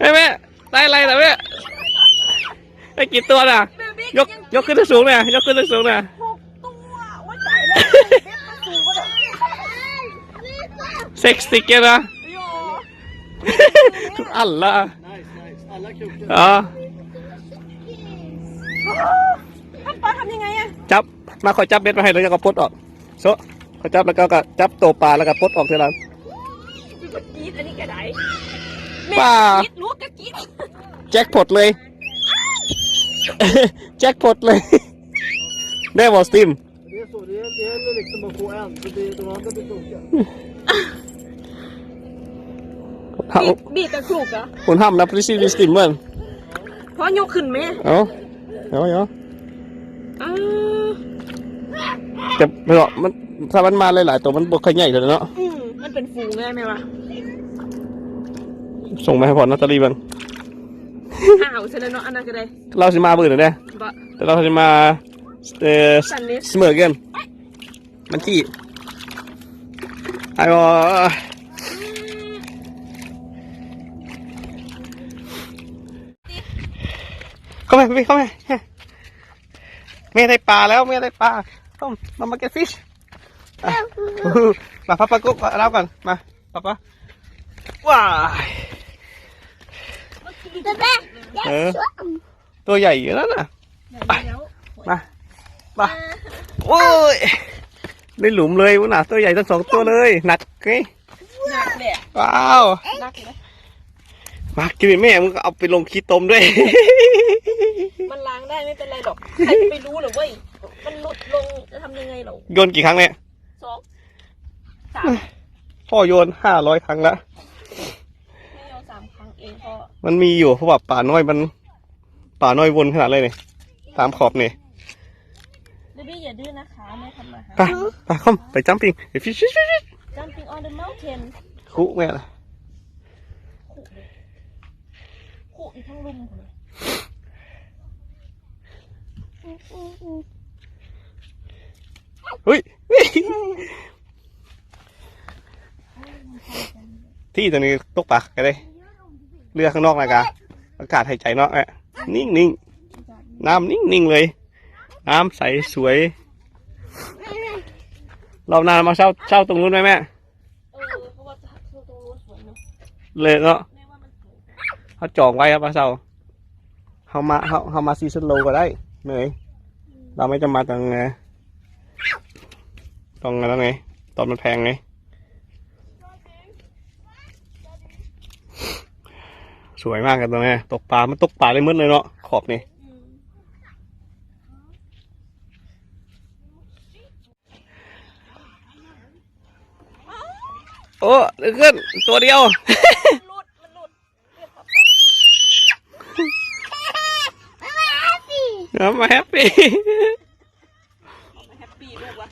แม่แม่ได้อะไรนะแม่ได้กี่ตัวน่ะ ยกยกขึ้นสูงๆน่ะยกขึ้นสูงๆน่ะหกตัวว่าตายแล้วเบ็ดมันสูงกว่าเดิมเซ็กสติกเกอร์นะโยทุกอันละ Nice, nice. Alla krokar. อ๋อท่านปอทำยังไงอะจับมาคอยจับเบ็ดมาให้แล้วก็ปลดออกโซะคอยจับแล้วก็ก็จับตัวปลาแล้วก็ปลดออกทีหลังมันก็กรีดอันนี้ก็ได้ ป่ากรีดรู้ก็กรีดแจ็คพอตเลย แจ็คพอตเลย ได้บอสติม Det är så, det, är- det gäller liksom att få en, för det, de andra blir tokiga. บีบบีบกับครูกอะคุณห้ามนะพริซิลิสติมเมื่อเพราะยกขึ้นไหมเอาเอาเอาอ้าวแต่ไม่หรอกมันถ้ามันมาหลายๆตัวมันบกขยใหญ่เลยเนาะอืมมันเป็นฟูงไงไหมวะ ส่งมาให้พอนาตาลีบ้างอ้าวเสร็จแล้วเนาะอันนั้นก็ได้เราจะมาเบื่อหน่อยนะบะแต่เราจะมาเอ่อสันนิสเสมอกันมันจี้ไอ้บอเข้ามาพี่เข้ามาแม่ได้ปลาแล้วแม่ได้ปลาต้มมามาเก็ตฟิชมาพับปลากุ๊กเราก่อนมาป้าป้าว้าย เออ ตัวใหญ่อยู่แล้วนะไปมามาโอ้ยได้หลุมเลยวะน่ะตัวใหญ่ทั้งสองตัวเลย หนักไงหนักแหละว้าวหนักเลยมากินเป็นแม่มึงก็เอาไปลงขี้ตมด้วย มันล้างได้ไม่เป็นไรหรอก ใครจะไปรู้หรอเว้ย มันหลุดลงจะทำยังไงหรอโยนกี่ครั้งเนี่ยสองสามพ่อโยนห้าร้อยครั้งละไม่เอา สามครั้งเองพอมันมีอยู่เพราะว่าป่าน้อยมัน ป่าน้อยวนขนาดเลยเนี่ยตามขอบเนี่ยเดบี้อย่าดื้อนะคะแม่ทำมาหาไปไปเข้าไปจัมปิ้งไปฟิชฟิชฟิช jumping on the mountain คุแม่ละขู่อีกทั้งลุมเลยเฮ้ยที่ตรงนี้ตกปลากันเลย เรือข้างนอกนะกะอากาศหายใจเนาะแอะนิ่งนิ่งๆน้ำนิ่งนิ่งๆเลย น้ำใสสวย เรานานมาเช่าเช่าตรงนู้นไหมแม่เออเพราะว่าตรงนู้นสวยเนาะเลยเนาะเขาจองไว้ครับมาเช่าเขามาเขาเขามาซีซันโลก็ได้เหนื่อยเราไม่จะมาตรงไงตรงนั้นไงตอนมันแพงไง สวยมากกันตรงนี้ตกปลา มันตกปลาได้มืดเลยเนาะ ขอบนี่โอ้ดึงขึ้น ตัวเดียวมันหลุดมันหลุดเรียกป๊าป๊าเดี๋ยวมาแฮปปี้มาแฮปปี้ลูกวะ